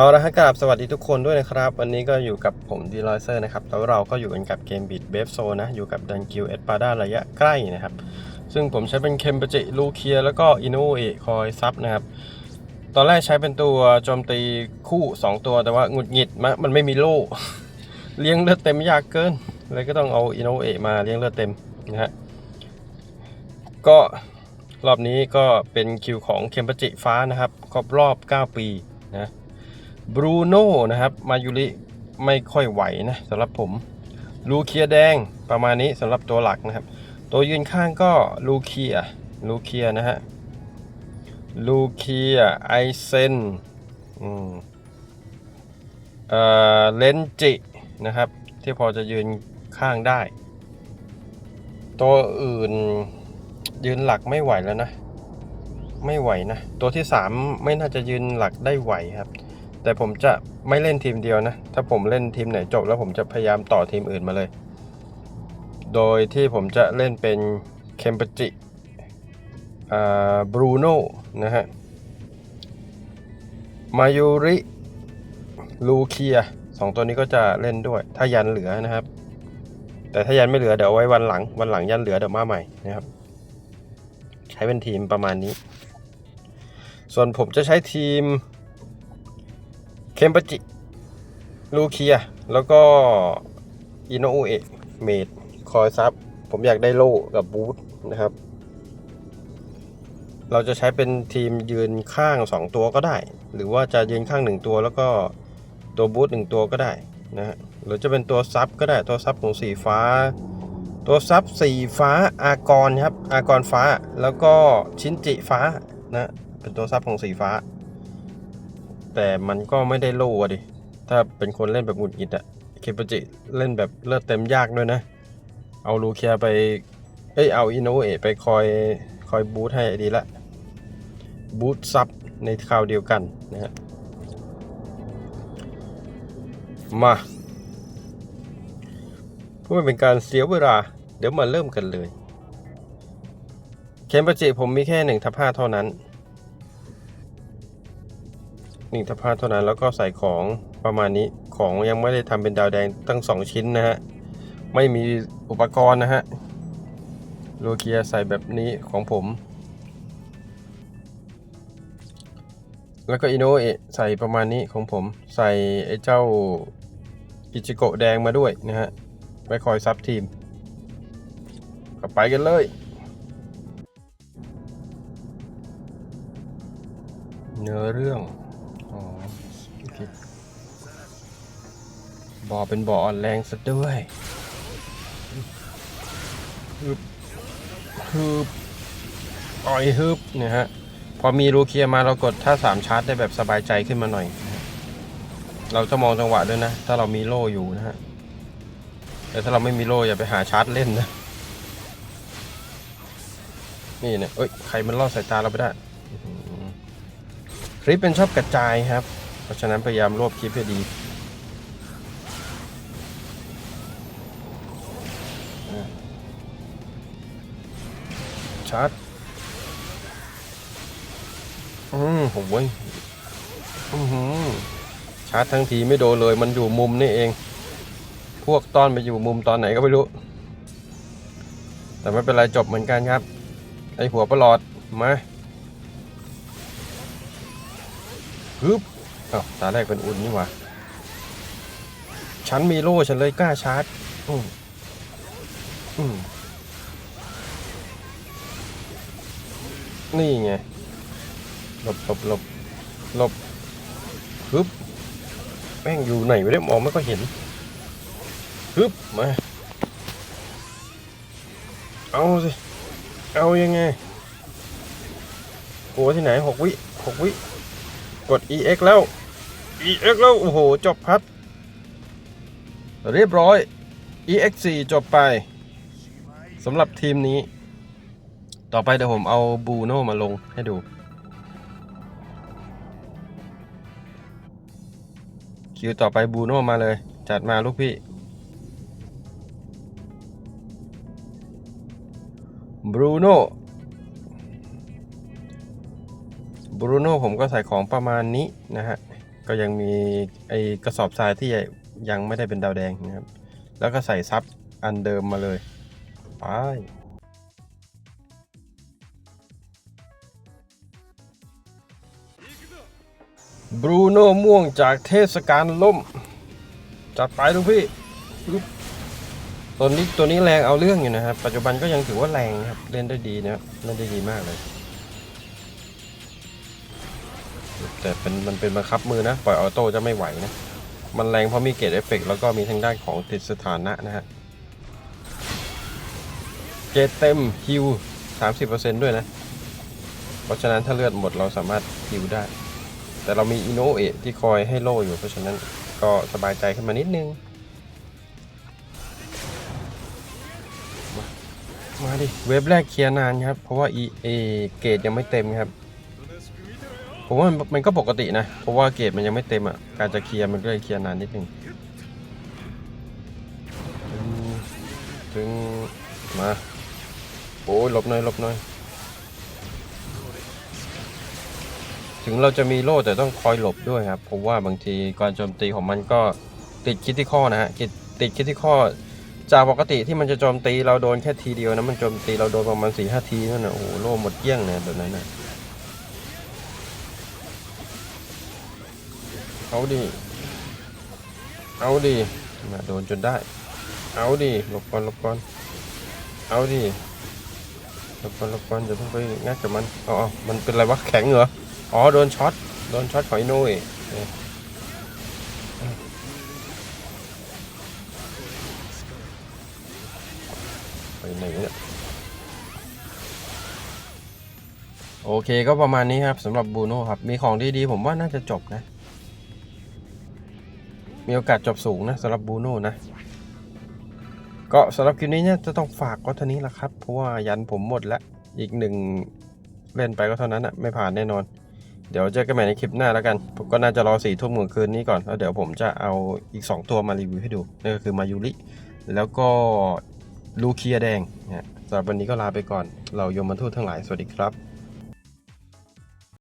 เอาละฮะกราบสวัสดีทุกคนด้วยนะครับ วันนี้ก็อยู่กับผมดีลอยเซอร์นะครับ แล้วเราก็อยู่กันกับเกมบิดเบฟโซนะ อยู่กับดันกิวเอสปาดาระยะใกล้นะครับ ซึ่งผมใช้เป็นเคมเบจิลูเคียแล้วก็อินโนเอคอยซับนะครับ ตอนแรกใช้เป็นตัวโจมตีคู่ 2 ตัวแต่ว่าหงุดหงิดมะมันไม่มีโล่เลี้ยงเลือดเต็มยากเกิน เลยก็ต้องเอาอินโนเอมาเลี้ยงเลือดเต็มนะฮะก็รอบนี้ก็เป็นคิวของเคมเบจิฟ้านะครับครบรอบ 9 ปีนะ บรูโน่นะครับ มายุริไม่ค่อยไหวนะสำหรับผมลูเคียแดงประมาณนี้สำหรับตัวหลักนะครับ ตัวยืนข้างก็ลูเคียลูเคียนะฮะลูเคียไอเซนอืมเอ่อเลนจินะครับ ที่พอจะยืนข้างได้ ตัวอื่นยืนหลักไม่ไหวแล้วนะ ไม่ไหวนะ ตัวที่ 3 ไม่น่าจะยืนหลักได้ไหวครับ แต่ผมจะไม่เล่นทีมเดียวนะ ถ้าผมเล่นทีมไหนจบแล้วผมจะพยายามต่อทีมอื่นมาเลย โดยที่ผมจะเล่นเป็นเคมเปจิบรูโน่นะฮะ มายูริ ลูเคียสองตัวนี้ก็จะเล่นด้วย ถ้ายันเหลือนะครับ แต่ถ้ายันไม่เหลือเดี๋ยวเอาไว้วันหลัง วันหลังยันเหลือเดี๋ยวมาใหม่นะครับ ใช้เป็นทีมประมาณนี้ ส่วนผมจะใช้ทีม เคมปจิลูเคีย แล้วก็อินโนเอะเมดคอยซับ ผมอยากได้โล่กับบูทนะครับ เราจะใช้เป็นทีมยืนข้าง 2 ตัวก็ได้ หรือว่าจะยืนข้าง 1 ตัวแล้วก็ตัวบูท1ตัวก็ได้นะฮะหรือจะเป็นตัวซับก็ได้ตัวซับของสีฟ้า ตัวซับสีฟ้าอากรครับอากรฟ้า แล้วก็ชินจิฟ้านะเป็นตัวซับของสีฟ้า แต่มันก็ไม่ได้โล่ดิ ถ้าเป็นคนเล่นแบบหงุดหงิดอะเคปจิเล่นแบบเลือดเต็มยากด้วยนะ เอาลูเคียไป เอ้ย เอาอินโนเอไปคอยคอยบูทให้ดีละ บูทซับในคราวเดียวกันนะฮะ มาเพื่อเป็นการเสียเวลา เดี๋ยวมาเริ่มกันเลย เคมปจิผมมีแค่1ทับ5เท่านั้น หนึ่งทับห้าเท่านั้น แล้วก็ใส่ของประมาณนี้ของยังไม่ได้ทำเป็นดาวแดงตั้งสองชิ้นนะฮะ ไม่มีอุปกรณ์นะฮะโลเกียใส่แบบนี้ของผม แล้วก็อินโนเอะใส่ประมาณนี้ของผม ใส่ไอ้เจ้าอิจิโกะแดงมาด้วยนะฮะไว้คอยซับทีมก็ไปกันเลยเนื้อเรื่อง อ๋อโอเคบ่อเป็นบ่ออ่อนแรงซะด้วยฮึบฮึบอ่อยฮึบเนี่ยฮะ พอมีรูเคียมาเรากดท่าสามชาร์จได้แบบสบายใจขึ้นมาหน่อย เราจะมองจังหวะด้วยนะ ถ้าเรามีโล่อยู่นะฮะ แต่ถ้าเราไม่มีโล่อย่าไปหาชาร์จเล่นนะ นี่เนี่ยเอ้ย ใครมันล่อสายตาเราไปได้ ลิปเป็นชอบกระจายครับ เพราะฉะนั้นพยายามรวบคลิปให้ดีชาร์จอืมโหยอือหือชาร์จทั้งทีไม่โดนเลย มันอยู่มุมนี่เอง พวกตอนไปอยู่มุมตอนไหนก็ไม่รู้ แต่ไม่เป็นไรจบเหมือนกันครับ ไอหัวประหลอด มา ฮึบอ้าวตาแรกเป็นอุ่นนี่หว่าฉันมีโล่ฉันเลยกล้าชาร์จ อืมอืมนี่ไง หลบหลบหลบหลบฮึบแม่งอยู่ไหนไม่ได้มองไม่ก็เห็นฮึบมา เอาสิ เอายังไงโอ้ที่ไหนหกวิหกวิ กด EX แล้ว EX แล้ว โอ้โห จบครับเรียบร้อย EX 4 จบไปสำหรับทีมนี้ ต่อไปเดี๋ยวผมเอาบูโน่มาลงให้ดู คิวต่อไปบูโน่มาเลย จัดมาลูกพี่บรูโน่ บรูโน่ผมก็ใส่ของประมาณนี้นะฮะ ก็ยังมีไอกระสอบทรายที่ยังไม่ได้เป็นดาวแดงนะครับ แล้วก็ใส่ซับอันเดิมมาเลย ไปบรูโน่ม่วงจากเทศกาลล่ม จัดไปลูกพี่ตัวนี้ตัวนี้แรงเอาเรื่องอยู่นะครับ ปัจจุบันก็ยังถือว่าแรงครับ เล่นได้ดีนะครับ เล่นได้ดีมากเลย แต่เป็นมันเป็นบังคับมือนะ ปล่อยออโต้จะไม่ไหวนะ มันแรงเพราะมีเกรดเอฟเฟกต์แล้วก็มีทางด้านของติดสถานะนะฮะ เกรดเต็มฮิว30%ด้วยนะ เพราะฉะนั้นถ้าเลือดหมดเราสามารถฮิวได้ แต่เรามีอิโนเอะที่คอยให้โล่อยู่ เพราะฉะนั้นก็สบายใจขึ้นมานิดนึง มามาดิ เว็บแรกเคลียร์นานครับ เพราะว่า e a เกรดยังไม่เต็มครับ ผมว่ามันก็ปกตินะ เพราะว่าเกรดมันยังไม่เต็มอะ การจะเคลียร์มันก็เลยเคลียร์นานนิดนึงถึงถึงมา โอ้ยหลบหน่อยหลบหน่อย ถึงเราจะมีโล่แต่ต้องคอยหลบด้วยครับ เพราะว่าบางทีการโจมตีของมันก็ติดคิดที่ข้อนะฮะติดติดคิดที่ข้อจากปกติที่มันจะโจมตีเราโดนแค่ทีเดียวนะมันโจมตีเราโดนประมาณสี่ห้าทีนั่นนะโอ้โหโล่หมดเกลี้ยงเลยแบบนั้นนะ เอาดิเอาดิมาโดนจนได้ เอาดิหลบก่อนหลบก่อน เอาดิหลบก่อนหลบก่อนอย่าเพิ่งไปงัดกับมันอ๋อมันเป็นอะไรวะแข็งเหรอ อ๋อโดนช็อต โดนช็อตของไอ้โน่ยเนี่ยไปไหนเนี่ยโอเคก็ประมาณนี้ครับสำหรับบูโน่ครับ มีของดีๆ ผมว่าน่าจะจบนะ มีโอกาสจบสูงนะสำหรับบูโน่นะ ก็สำหรับคลิปนี้เนี่ยจะต้องฝากก็เท่านี้แหละครับ เพราะว่ายันผมหมดแล้ว อีกหนึ่งเล่นไปก็เท่านั้นอะไม่ผ่านแน่นอน เดี๋ยวเจอกันใหม่ในคลิปหน้าแล้วกัน ผมก็น่าจะรอสี่ทุ่มกลางคืนนี้ก่อน แล้วเดี๋ยวผมจะเอาอีก 2 ตัวมารีวิวให้ดูนั่นก็คือมายูริแล้วก็ลูเคียแดงนะสำหรับวันนี้ก็ลาไปก่อน เรายมบรรทุกทั้งหลายสวัสดีครับ